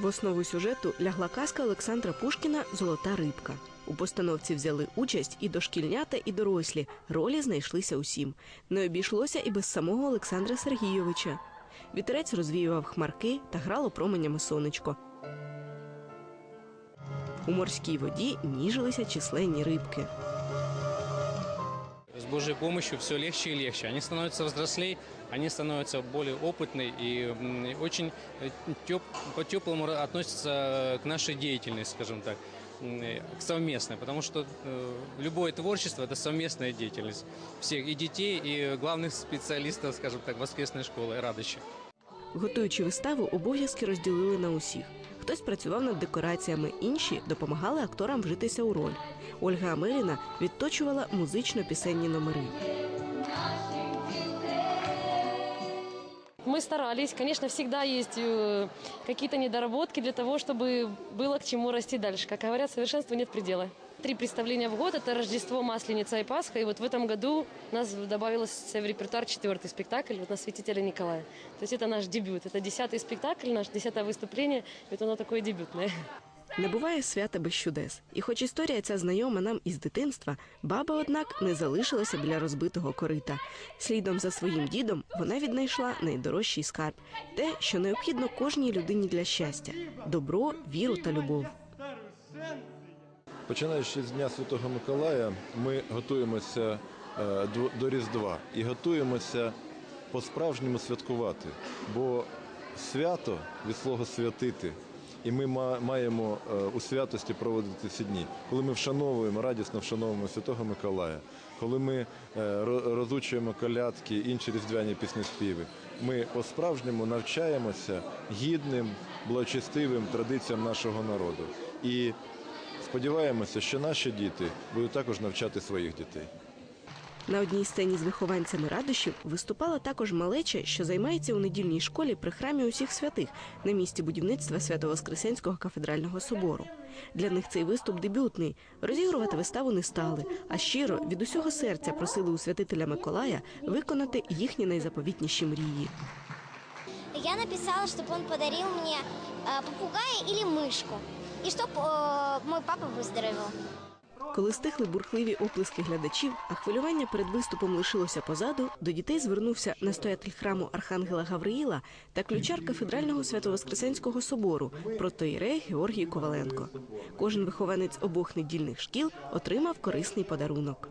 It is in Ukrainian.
В основу сюжету лягла казка Олександра Пушкіна Золота рибка. У постановці взяли участь і дошкільнята, і дорослі. Ролі знайшлися усім. Не обійшлося і без самого Олександра Сергійовича. Вітерець розвіював хмарки та грало променями сонечко. У морській воді ніжилися численні рибки. С Божьей помощью все легче и легче. Они становятся взрослее, они становятся более опытные и м, очень э, теп- по-теплому относятся к нашей деятельности, скажем так, м, э, к совместной, потому что э, любое творчество – это совместная деятельность всех, и детей, и главных специалистов, скажем так, воскресной школы, радощи. Готуючи виставу, обов'язки розділили на усіх. Хтось працював над декораціями, інші допомагали акторам вжитися у роль. Ольга Амеліна відточувала музично-пісенні номери. Мы старались. Конечно, всегда есть э, какие-то недоработки для того, чтобы было к чему расти дальше. Как говорят, совершенству нет предела. Три представления в год – это Рождество, Масленица и Пасха. И вот в этом году у нас добавился в репертуар четвертый спектакль вот на «Святителя Николая». То есть это наш дебют. Это десятый спектакль, наше десятое выступление. Вот оно такое дебютное. Не буває свята без чудес. І хоч історія ця знайома нам із дитинства, баба, однак, не залишилася біля розбитого корита. Слідом за своїм дідом вона віднайшла найдорожчий скарб те, що необхідно кожній людині для щастя добро, віру та любов. Починаючи з Дня Святого Миколая, ми готуємося е, до Різдва і готуємося по-справжньому святкувати. Бо свято від слова святити. І ми маємо е, у святості проводити ці дні, коли ми вшановуємо, радісно вшановуємо Святого Миколая, коли ми е, розучуємо колядки, інші різдвяні пісні співи. Ми по-справжньому навчаємося гідним, благочестивим традиціям нашого народу. І Сподіваємося, що наші діти будуть також навчати своїх дітей. На одній сцені з вихованцями радощів виступала також малеча, що займається у недільній школі при храмі усіх святих на місці будівництва Свято-Воскресенського кафедрального собору. Для них цей виступ дебютний. Розігрувати виставу не стали, а щиро від усього серця просили у святителя Миколая виконати їхні найзаповітніші мрії. Я написала, чтобы он подарил мне э, попугая или мышку. И чтобы мой папа выздоровел. Коли стихли бурхливі оплески глядачів, а хвилювання перед виступом лишилося позаду, до дітей звернувся настоятель храму Архангела Гавриїла та ключар кафедрального Свято-Воскресенського собору протоїрей Георгій Коваленко. Кожен вихованець обох недільних шкіл отримав корисний подарунок.